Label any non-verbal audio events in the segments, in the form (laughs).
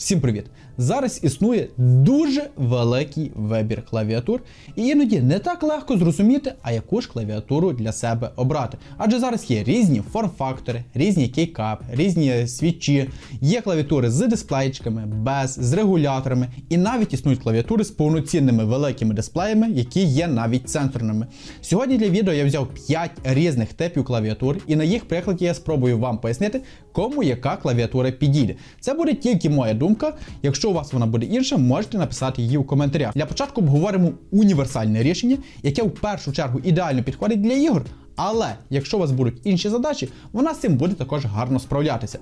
Всім привіт! Зараз існує дуже великий вибір клавіатур, і іноді не так легко зрозуміти, а яку ж клавіатуру для себе обрати. Адже зараз є різні форм-фактори, різні кейкап, різні свічі, є клавіатури з дисплейчиками, без, з регуляторами, і навіть існують клавіатури з повноцінними великими дисплеями, які є навіть сенсорними. Сьогодні для відео я взяв 5 різних типів клавіатур, і на їх прикладі я спробую вам пояснити, кому яка клавіатура підійде. Це буде тільки моя думка. Якщо у вас вона буде інша, можете написати її у коментарях. Для початку обговоримо універсальне рішення, яке в першу чергу ідеально підходить для ігор. Але якщо у вас будуть інші задачі, вона з цим буде також гарно справлятися.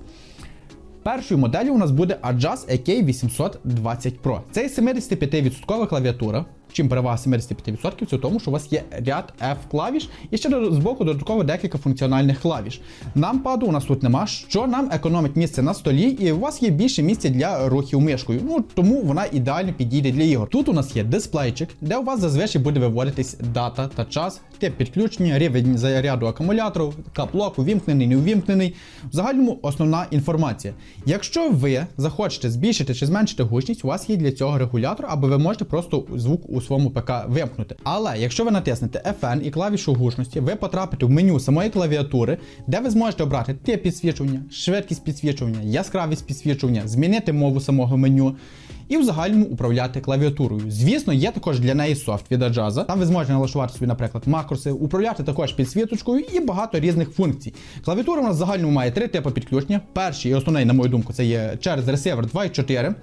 Першою моделлю у нас буде Adjust AK820 Pro. Це 75% клавіатура. Чим перевага 75% це в тому, що у вас є ряд F клавіш і ще до- збоку додатково декілька функціональних клавіш. Нампаду у нас тут нема, що нам економить місце на столі, і у вас є більше місця для рухів мишкою. Ну тому вона ідеально підійде для ігор. Тут у нас є дисплейчик, де у вас зазвичай буде виводитись дата та час, тип підключення, рівень заряду акумулятору, каплок, увімкнений, не увімкнений. В загальному основна інформація. Якщо ви захочете збільшити чи зменшити гучність, у вас є для цього регулятор, або ви можете просто звук у своєму ПК вимкнути. Але якщо ви натиснете FN і клавішу гучності, ви потрапите в меню самої клавіатури, де ви зможете обрати тип підсвічування, швидкість підсвічування, яскравість підсвічування, змінити мову самого меню. І в загальному управляти клавіатурою. Звісно, є також для неї софт від Ajaza. Там ви зможете налаштувати собі, наприклад, макроси, управляти також підсвіточкою і багато різних функцій. Клавіатура у нас в загальному має три типи підключення. Перший і основний, на мою думку, це є через ресивер 2.4.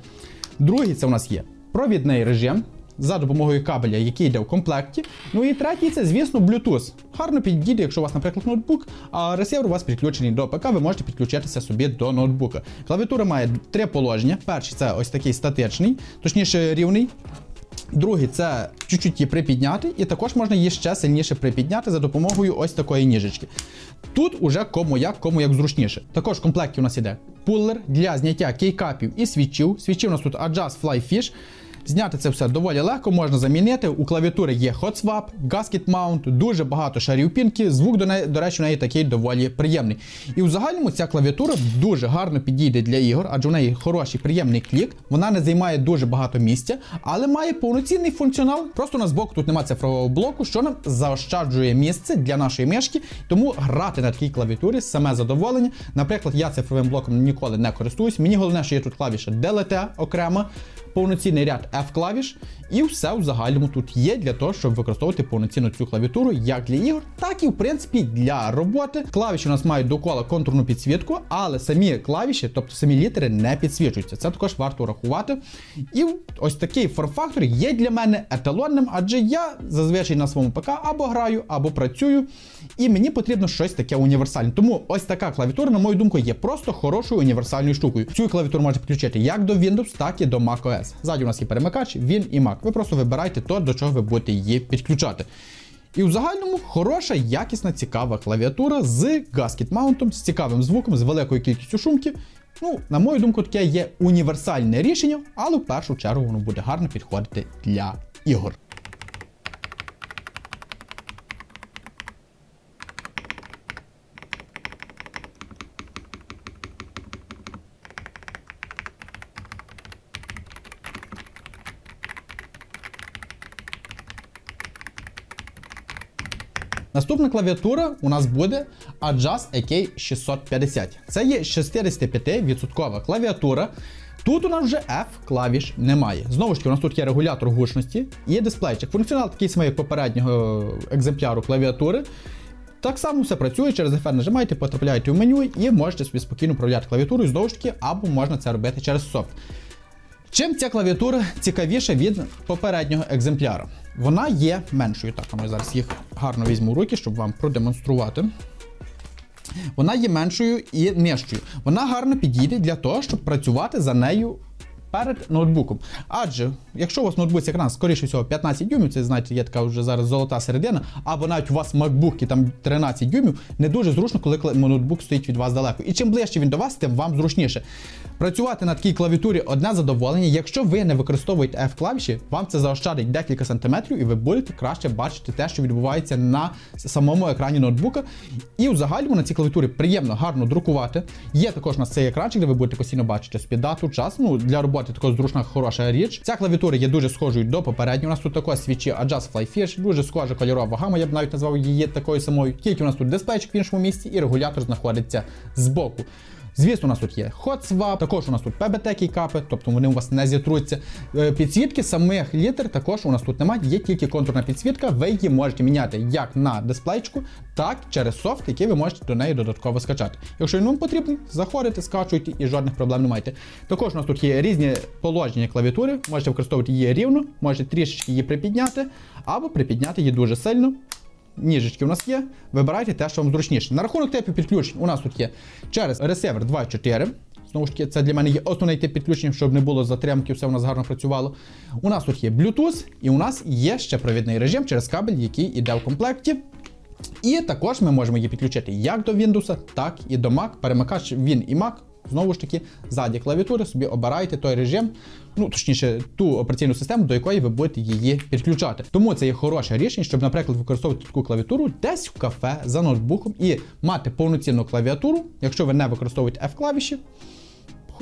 Другий це у нас є провідний режим. За допомогою кабеля, який йде в комплекті. Ну і третій це, звісно, Bluetooth. Гарно підійде, якщо у вас, наприклад, ноутбук, а ресивер у вас підключений до ПК, ви можете підключитися собі до ноутбука. Клавіатура має три положення. Перший це ось такий статичний, точніше рівний. Другий це чуть-чуть її припідняти, і також можна її ще сильніше припідняти за допомогою ось такої ніжечки. Тут уже кому як, кому як зручніше. Також в комплекті у нас іде пулер для зняття кейкапів і свічів. Свічі у нас тут Adjust Fly Fish. Зняти це все доволі легко, можна замінити. У клавіатури є Hot Gasket Mount, дуже багато шарів пінки. Звук до неї, до речі, у неї такий доволі приємний. І в загальному ця клавіатура дуже гарно підійде для ігор, адже у неї хороший приємний клік. Вона не займає дуже багато місця, але має повноцінний функціонал. Просто у нас збоку тут немає цифрового блоку, що нам заощаджує місце для нашої мишки. Тому грати на такій клавіатурі саме задоволення. Наприклад, я цифровим блоком ніколи не користуюсь. Мені головне, що є тут клавіша DLT окремо повноцінний ряд F-клавіш, і все в загальному тут є для того, щоб використовувати повноцінну цю клавіатуру як для ігор, так і в принципі для роботи. Клавіші у нас мають довкола контурну підсвітку, але самі клавіші, тобто самі літери, не підсвічуються. Це також варто врахувати. І ось такий форм-фактор є для мене еталонним, адже я зазвичай на своєму ПК або граю, або працюю, і мені потрібно щось таке універсальне. Тому ось така клавіатура, на мою думку, є просто хорошою універсальною штукою. Цю клавіатуру можна підключити як до Windows, так і до macOS. Ззаді у нас є перемикач, він і Mac. Ви просто вибирайте то, до чого ви будете її підключати. І в загальному хороша, якісна, цікава клавіатура з gasket маунтом, з цікавим звуком, з великою кількістю шумків. Ну, на мою думку, таке є універсальне рішення, але в першу чергу воно буде гарно підходити для ігор. Наступна клавіатура у нас буде Adjust AK650. Це є 65% клавіатура. Тут у нас вже F клавіш немає. Знову ж таки, у нас тут є регулятор гучності, є дисплейчик. Функціонал такий самий, як попереднього екземпляру клавіатури. Так само все працює, через FN нажимаєте, потрапляєте в меню і можете собі спокійно управляти клавіатурою знову ж таки, або можна це робити через софт. Чим ця клавіатура цікавіша від попереднього екземпляра? Вона є меншою. Так, ми зараз їх гарно візьму в руки, щоб вам продемонструвати. Вона є меншою і нижчою. Вона гарно підійде для того, щоб працювати за нею перед ноутбуком. Адже, якщо у вас ноутбук екран, скоріше всього, 15 дюймів, це знаєте, є така вже зараз золота середина, або навіть у вас MacBook там 13 дюймів, не дуже зручно, коли ноутбук стоїть від вас далеко. І чим ближче він до вас, тим вам зручніше. Працювати на такій клавіатурі одне задоволення. Якщо ви не використовуєте F-клавіші, вам це заощадить декілька сантиметрів, і ви будете краще бачити те, що відбувається на самому екрані ноутбука. І в загальному на цій клавіатурі приємно, гарно друкувати. Є також у нас цей екранчик, де ви будете постійно бачити собі дату, час. Ну для роботи також зручна, хороша річ. Ця клавіатура є дуже схожою до попередньої. У нас тут також свічі Adjust Flyfish, дуже схожа кольорова гама, я б навіть назвав її такою самою. Тільки у нас тут дисплейчик в іншому місці і регулятор знаходиться збоку. Звісно, у нас тут є Hot Swap, також у нас тут PBT кейкапи, тобто вони у вас не зітруться. Е, Підсвітки самих літер також у нас тут немає, є тільки контурна підсвітка. Ви її можете міняти як на дисплейчику, так через софт, який ви можете до неї додатково скачати. Якщо він вам потрібний, заходите, скачуйте і жодних проблем не маєте. Також у нас тут є різні положення клавіатури, можете використовувати її рівно, можете трішечки її припідняти, або припідняти її дуже сильно ніжечки у нас є. Вибирайте те, що вам зручніше. На рахунок типів підключень у нас тут є через ресивер 2.4. Знову ж таки, це для мене є основний тип підключення, щоб не було затримки, все у нас гарно працювало. У нас тут є Bluetooth, і у нас є ще провідний режим через кабель, який іде в комплекті. І також ми можемо її підключити як до Windows, так і до Mac. Перемикач він і Mac. Знову ж таки, ззаді клавіатури собі обирайте той режим, ну точніше, ту операційну систему, до якої ви будете її підключати. Тому це є хороше рішення, щоб, наприклад, використовувати таку клавіатуру десь в кафе за ноутбуком і мати повноцінну клавіатуру, якщо ви не використовуєте F-клавіші,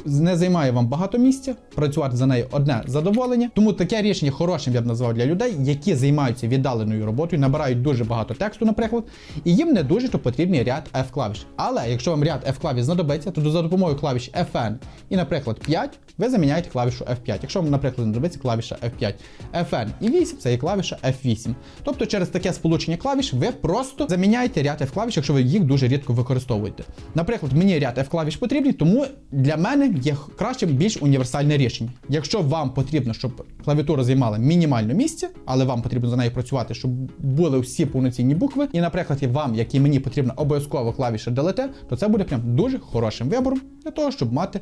не займає вам багато місця, працювати за нею одне задоволення. Тому таке рішення хорошим я б назвав для людей, які займаються віддаленою роботою, набирають дуже багато тексту, наприклад, і їм не дуже то потрібний ряд F-клавіш. Але якщо вам ряд F-клавіш знадобиться, то за допомогою клавіш FN і, наприклад, 5, ви заміняєте клавішу F5. Якщо вам, наприклад, знадобиться клавіша F5, FN і 8 це є клавіша F8. Тобто через таке сполучення клавіш ви просто заміняєте ряд F-клавіш, якщо ви їх дуже рідко використовуєте. Наприклад, мені ряд F-клавіш потрібний, тому для мене є краще більш універсальне рішення. Якщо вам потрібно, щоб клавіатура займала мінімальне місце, але вам потрібно за нею працювати, щоб були всі повноцінні букви, і, наприклад, і вам, як і мені, потрібна обов'язково клавіша DLT, то це буде прям дуже хорошим вибором для того, щоб мати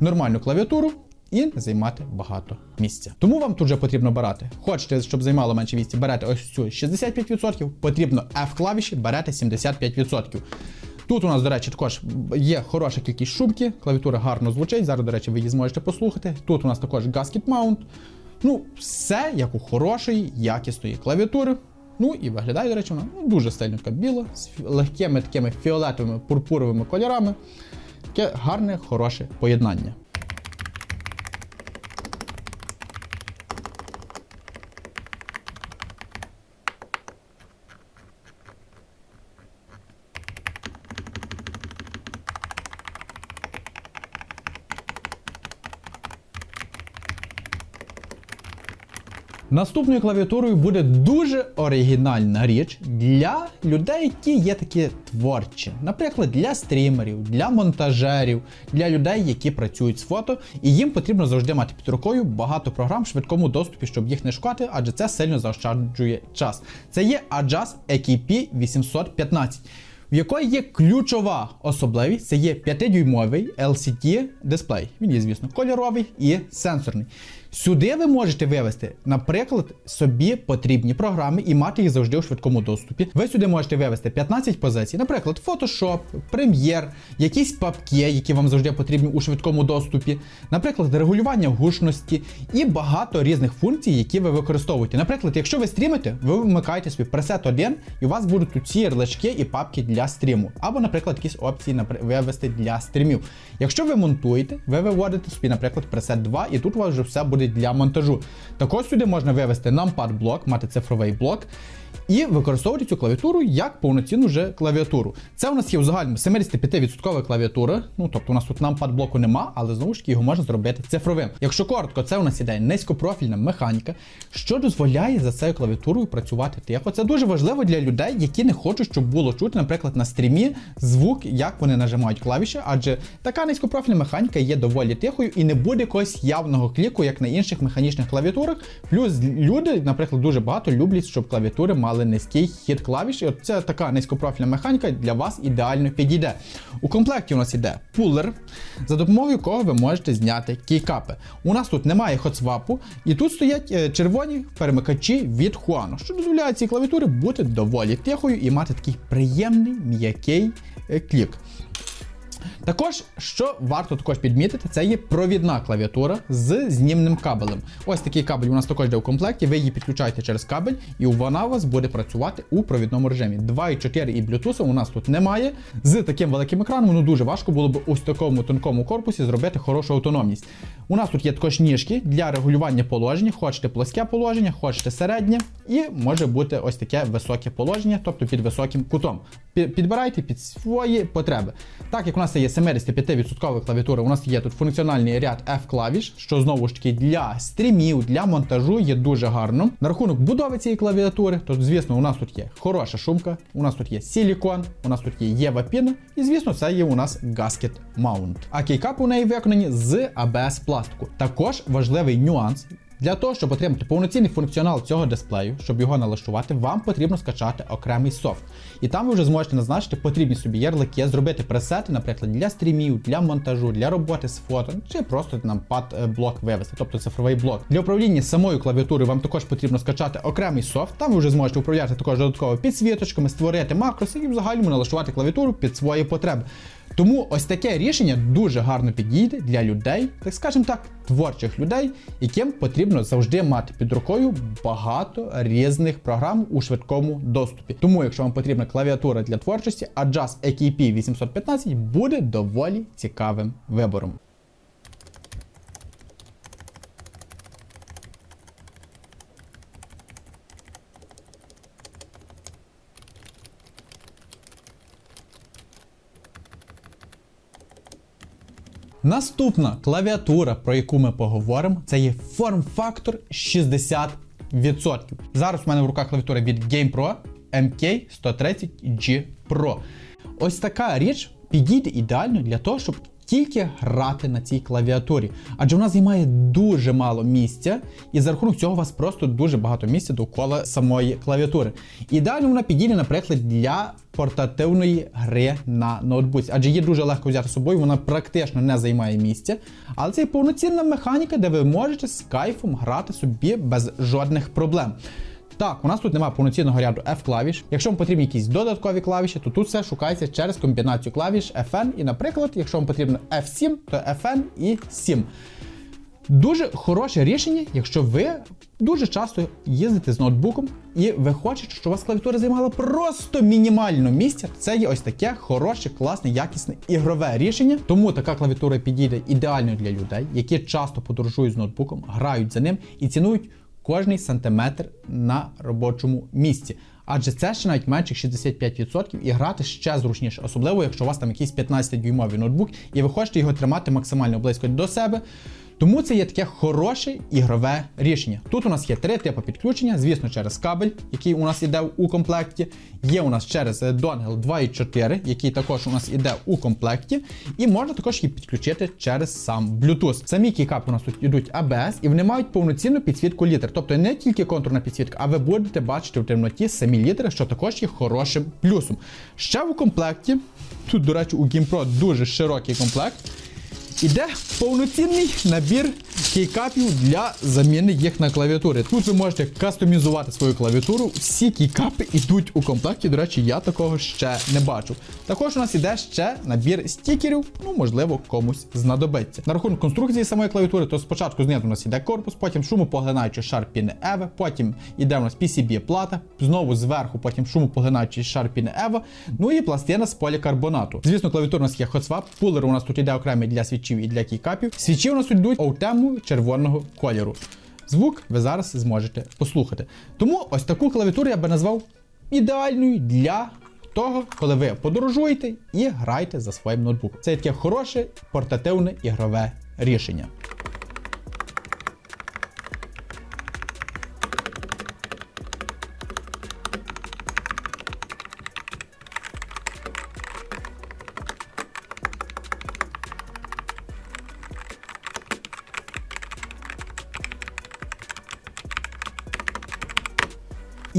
нормальну клавіатуру. І займати багато місця. Тому вам тут же потрібно брати. Хочете, щоб займало менше місця, берете ось цю 65%, потрібно F-клавіші, берете 75%. Тут у нас, до речі, також є хороша кількість шумки, клавіатура гарно звучить. Зараз, до речі, ви її зможете послухати. Тут у нас також Gasket Mount. Ну, все як у хорошої, якісної клавіатури. Ну і виглядає, до речі, вона ну, дуже стильно біла, з легкими такими фіолетовими пурпуровими кольорами. Таке гарне, хороше поєднання. Наступною клавіатурою буде дуже оригінальна річ для людей, які є такі творчі. Наприклад, для стрімерів, для монтажерів, для людей, які працюють з фото, і їм потрібно завжди мати під рукою багато програм в швидкому доступі, щоб їх не шукати, адже це сильно заощаджує час. Це є Adjust EKP 815 в якої є ключова особливість, це є 5-дюймовий LCD дисплей. Він є, звісно, кольоровий і сенсорний. Сюди ви можете вивести, наприклад, собі потрібні програми і мати їх завжди у швидкому доступі. Ви сюди можете вивести 15 позицій, наприклад, Photoshop, Premiere, якісь папки, які вам завжди потрібні у швидкому доступі, наприклад, регулювання гучності і багато різних функцій, які ви використовуєте. Наприклад, якщо ви стрімите, ви вмикаєте собі пресет 1, і у вас будуть ці ярлички і папки для стріму. Або, наприклад, якісь опції вивести для стрімів. Якщо ви монтуєте, ви виводите собі, наприклад, пресет 2, і тут у вас вже все буде для монтажу. Також сюди можна вивести numpad блок, мати цифровий блок. І використовувати цю клавіатуру як повноцінну вже клавіатуру. Це у нас є в загальному 75% клавіатура. Ну тобто у нас тут numpad блоку нема, але знову ж таки його можна зробити цифровим. Якщо коротко, це у нас іде низькопрофільна механіка, що дозволяє за цією клавіатурою працювати тихо. Це дуже важливо для людей, які не хочуть, щоб було чути, наприклад, на стрімі звук, як вони нажимають клавіші, адже така низькопрофільна механіка є доволі тихою і не буде якогось явного кліку, як на інших механічних клавіатурах. Плюс люди, наприклад, дуже багато люблять, щоб клавіатури мали мали низький хід клавіш. І от це така низькопрофільна механіка для вас ідеально підійде. У комплекті у нас іде пулер, за допомогою якого ви можете зняти кейкапи. У нас тут немає хотсвапу, і тут стоять е, червоні перемикачі від Хуану, що дозволяє цій клавіатурі бути доволі тихою і мати такий приємний м'який е, клік. Також, що варто також підмітити, це є провідна клавіатура з знімним кабелем. Ось такий кабель у нас також йде в комплекті. Ви її підключаєте через кабель, і вона у вас буде працювати у провідному режимі. 2.4 і Bluetooth у нас тут немає. З таким великим екраном ну дуже важко було б ось такому тонкому корпусі зробити хорошу автономність. У нас тут є також ніжки для регулювання положення. Хочете плоске положення, хочете середнє, і може бути ось таке високе положення, тобто під високим кутом. Підбирайте під свої потреби. Так як у нас є 75% клавіатури, у нас є тут функціональний ряд F-клавіш, що знову ж таки для стрімів, для монтажу є дуже гарно. На рахунок будови цієї клавіатури, то звісно, у нас тут є хороша шумка, у нас тут є силікон, у нас тут є Єва піна, і звісно, це є у нас Gasket Mount. А кейкапи у неї виконані з ABS пластику. Також важливий нюанс. Для того, щоб отримати повноцінний функціонал цього дисплею, щоб його налаштувати, вам потрібно скачати окремий софт. І там ви вже зможете назначити потрібні собі ярлики, зробити пресети, наприклад, для стрімів, для монтажу, для роботи з фото, чи просто нам пад е, вивести, тобто цифровий блок. Для управління самою клавіатурою вам також потрібно скачати окремий софт. Там ви вже зможете управляти також додатково підсвіточками, створити макроси і в загальному налаштувати клавіатуру під свої потреби. Тому ось таке рішення дуже гарно підійде для людей, так скажімо так, творчих людей, яким потрібно завжди мати під рукою багато різних програм у швидкому доступі. Тому, якщо вам потрібна клавіатура для творчості, Adjust AKP 815 буде доволі цікавим вибором. Наступна клавіатура, про яку ми поговоримо, це є форм-фактор 60%. Зараз у мене в руках клавіатура від GamePro MK130G Pro. Ось така річ підійде ідеально для того, щоб тільки грати на цій клавіатурі. Адже вона займає дуже мало місця, і за рахунок цього у вас просто дуже багато місця довкола самої клавіатури. Ідеально вона підійде, наприклад, для портативної гри на ноутбуці, адже її дуже легко взяти з собою, вона практично не займає місця. Але це є повноцінна механіка, де ви можете з кайфом грати собі без жодних проблем. Так, у нас тут немає повноцінного ряду F-клавіш. Якщо вам потрібні якісь додаткові клавіші, то тут все шукається через комбінацію клавіш FN. І, наприклад, якщо вам потрібно F7, то FN і 7. Дуже хороше рішення, якщо ви дуже часто їздите з ноутбуком і ви хочете, щоб у вас клавіатура займала просто мінімально місця. Це є ось таке хороше, класне, якісне ігрове рішення. Тому така клавіатура підійде ідеально для людей, які часто подорожують з ноутбуком, грають за ним і цінують кожний сантиметр на робочому місці. Адже це ще навіть менше 65% і грати ще зручніше, особливо якщо у вас там якийсь 15-дюймовий ноутбук, і ви хочете його тримати максимально близько до себе. Тому це є таке хороше ігрове рішення. Тут у нас є три типи підключення, звісно, через кабель, який у нас іде у комплекті. Є у нас через донгл 2.4, який також у нас іде у комплекті. І можна також її підключити через сам Bluetooth. Самі кейкапи у нас тут йдуть ABS, і вони мають повноцінну підсвітку літер. Тобто не тільки контурна підсвітка, а ви будете бачити в темноті самі літери, що також є хорошим плюсом. Ще в комплекті, тут, до речі, у GamePro дуже широкий комплект. Іде повноцінний набір кейкапів для заміни їх на клавіатури. Тут ви можете кастомізувати свою клавіатуру. Всі кейкапи йдуть у комплекті. До речі, я такого ще не бачив. Також у нас іде ще набір стікерів, ну можливо, комусь знадобиться. На рахунок конструкції самої клавіатури, то спочатку знизу у нас іде корпус, потім шумопоглинаючий шар піни EVA, потім іде у нас PCB плата, знову зверху, потім шумопоглинаючий шар піни EVA, ну і пластина з полікарбонату. Звісно, клавіатура у нас є хотсвап, пулер у нас тут іде окремий для свічів і для кейкапів. Свічі у нас тут йдуть у тему червоного кольору. Звук ви зараз зможете послухати. Тому ось таку клавіатуру я би назвав ідеальною для того, коли ви подорожуєте і граєте за своїм ноутбуком. Це таке хороше портативне ігрове рішення.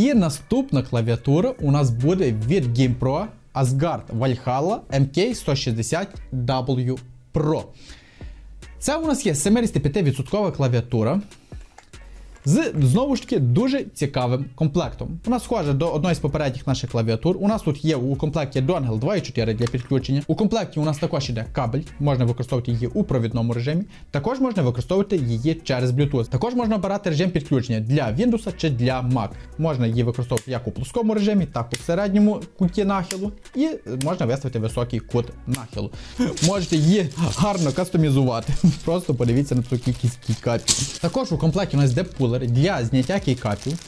І наступна клавіатура у нас буде від GamePro Asgard Valhalla MK160W Pro. Це у нас є 75% клавіатура. З знову ж таки дуже цікавим комплектом. Вона схожа до одної з попередніх наших клавіатур. У нас тут є у комплекті Dongle 2.4 для підключення. У комплекті у нас також іде кабель, можна використовувати її у провідному режимі. Також можна використовувати її через Bluetooth. Також можна обирати режим підключення для Windows чи для Mac. Можна її використовувати як у плоскому режимі, так і в середньому куті нахилу. І можна виставити високий кут нахилу. Можете її гарно кастомізувати. (laughs) Просто подивіться на цю кількість кейкапів. Також у комплекті у нас йде пулер для зняття кейкапів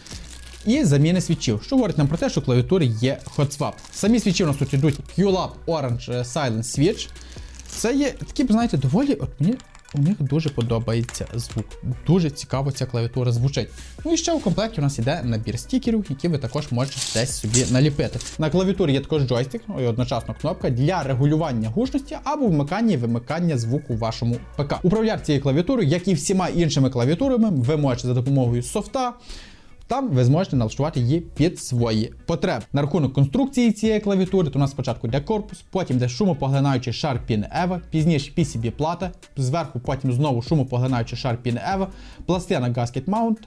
і заміни свічів, що говорить нам про те, що клавіатури є HotSwap. Самі свічі у нас тут йдуть QLab Orange Silent Switch. Це є такі, знаєте, доволі. От мені у них дуже подобається звук. Дуже цікаво ця клавіатура звучить. Ну і ще у комплекті у нас іде набір стікерів, які ви також можете десь собі наліпити. На клавіатурі є також джойстик, ну і одночасно кнопка для регулювання гучності або вмикання і вимикання звуку в вашому ПК. Управляти цією клавіатурою, як і всіма іншими клавіатурами, ви можете за допомогою софта. Там ви зможете налаштувати її під свої потреби. На рахунок конструкції цієї клавіатури, то у нас спочатку йде корпус, потім йде шумопоглинаючий шар Pin EVA, пізніше PCB плата, зверху потім знову шумопоглинаючий шар Pin EVA, пластина Gasket Mount.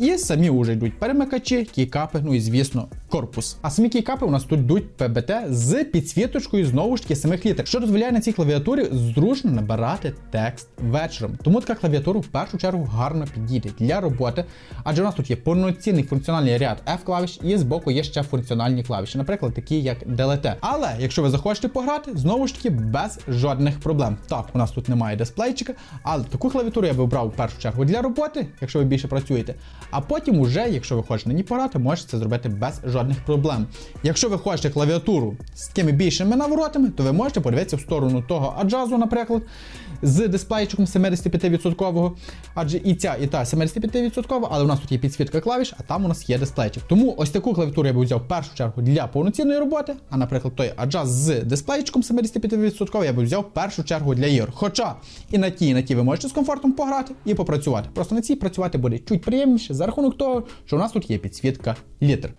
І самі вже йдуть перемикачі, кейкапи, ну і звісно, корпус. А самі кейкапи у нас тут йдуть PBT з підсвіточкою знову ж таки самих літер, що дозволяє на цій клавіатурі зручно набирати текст вечором. Тому така клавіатура в першу чергу гарно підійде для роботи, адже у нас тут є повноцінний функціональний ряд F-клавіш, і збоку є ще функціональні клавіші, наприклад, такі як DLT. Але якщо ви захочете пограти, знову ж таки без жодних проблем. Так, у нас тут немає дисплейчика, але таку клавіатуру я би обрав в першу чергу для роботи, якщо ви більше працюєте. А потім, уже, якщо ви хочете на ній пограти, можете це зробити без жодних проблем. Якщо ви хочете клавіатуру з такими більшими наворотами, то ви можете подивитися в сторону того аджазу, наприклад, з дисплейчиком 75%, адже і ця, і та 75%, але у нас тут є підсвітка клавіш, а там у нас є дисплейчик. Тому ось таку клавіатуру я би взяв в першу чергу для повноцінної роботи, а наприклад, той аджаз з дисплейчиком 75% я би взяв в першу чергу для ігор. Хоча і на ті, і на ті ви можете з комфортом пограти і попрацювати. Просто на цій працювати буде чуть приємніше за рахунок того, що у нас тут є підсвітка літер.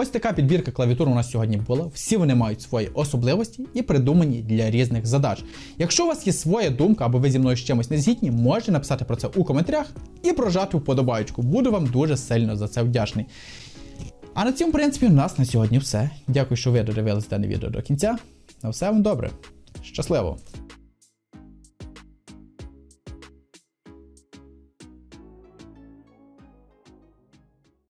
Ось така підбірка клавіатур у нас сьогодні була. Всі вони мають свої особливості і придумані для різних задач. Якщо у вас є своя думка або ви зі мною з чимось не згідні, можете написати про це у коментарях і прожати вподобайку. Буду вам дуже сильно за це вдячний. А на цьому, в принципі, у нас на сьогодні все. Дякую, що ви додивились дане відео до кінця. На все вам добре. Щасливо!